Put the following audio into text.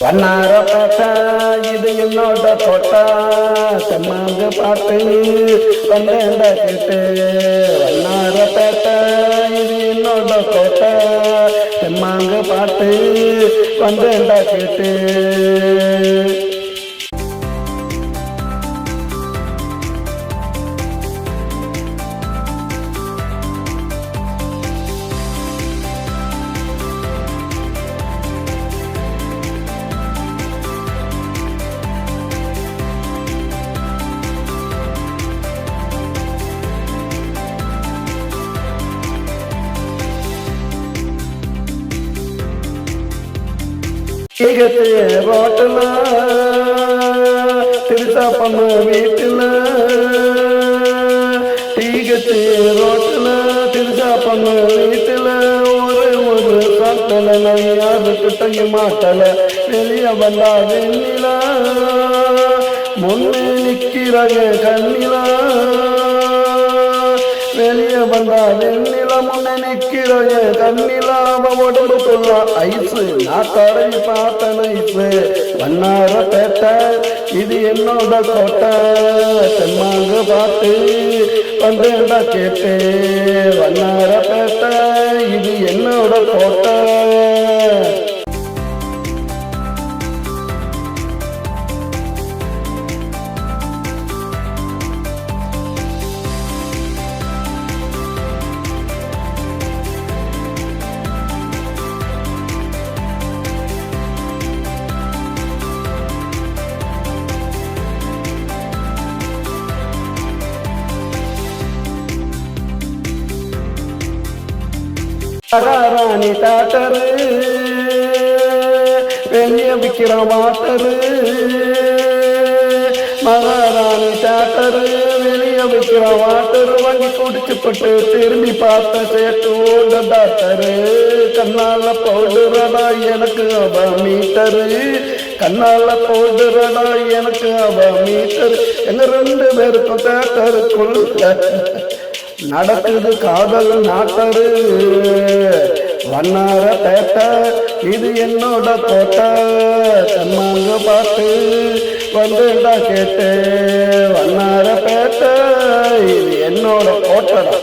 வண்ணாரப்பேட்டை இது என்னோட தோட்டா செம்மாங்க பாட்டு வந்தேண்ட கேட்டு. வண்ணார வண்ணாரப்பேட்டை இது என்னோட தோட்டா செம்மாங்க பாட்டு வந்தேண்ட கேட்டு. ஈகத்து ரோட்டுல திருத்தாப்பம்ம வீட்டுல. ஈகத்து ரோட்டுல திருத்தாப்பம்ம வீட்டுல. ஒரு ஒரு சாத்தல யாருக்கு தங்கி மாட்டல. வெளிய வந்தா வெண்ணிலா. முன்னே நிக்கிறாங்க கண்ணிலா. வெளியே வந்தா வெண்ணில முன்ன நிக்கிறோய உடம்பு சொல்லா ஐசு நான் கடை பார்த்த ஐசு வண்ணார பேட்டை இது என்னோட கோட்டை. செம்மாங்க பார்த்து வந்தேன்டா கேட்டேன் ராணி தாத்தரு வெளிய விக்கிற வாட்டரு மகாராணி தாத்தரு வெளிய விக்கிற வாட்டரு வாங்கி குடிச்சு திரும்பி பார்த்த சேர்த்து ஓட கண்ணால பவுடரடா எனக்கு அவ மீட்டரு கண்ணால பவுடரடா எனக்கு அவ மீட்டரு எங்க ரெண்டு பேருக்கும் தேட்டருக்குள்ள நடக்குது காதல் நாட்டரு வண்ணார பேட்டை இது என்னோட தோட்ட. தன்னாங்க பாட்டு வந்துடா கேட்டு. வண்ணார பேட்ட இது என்னோட தோட்டடா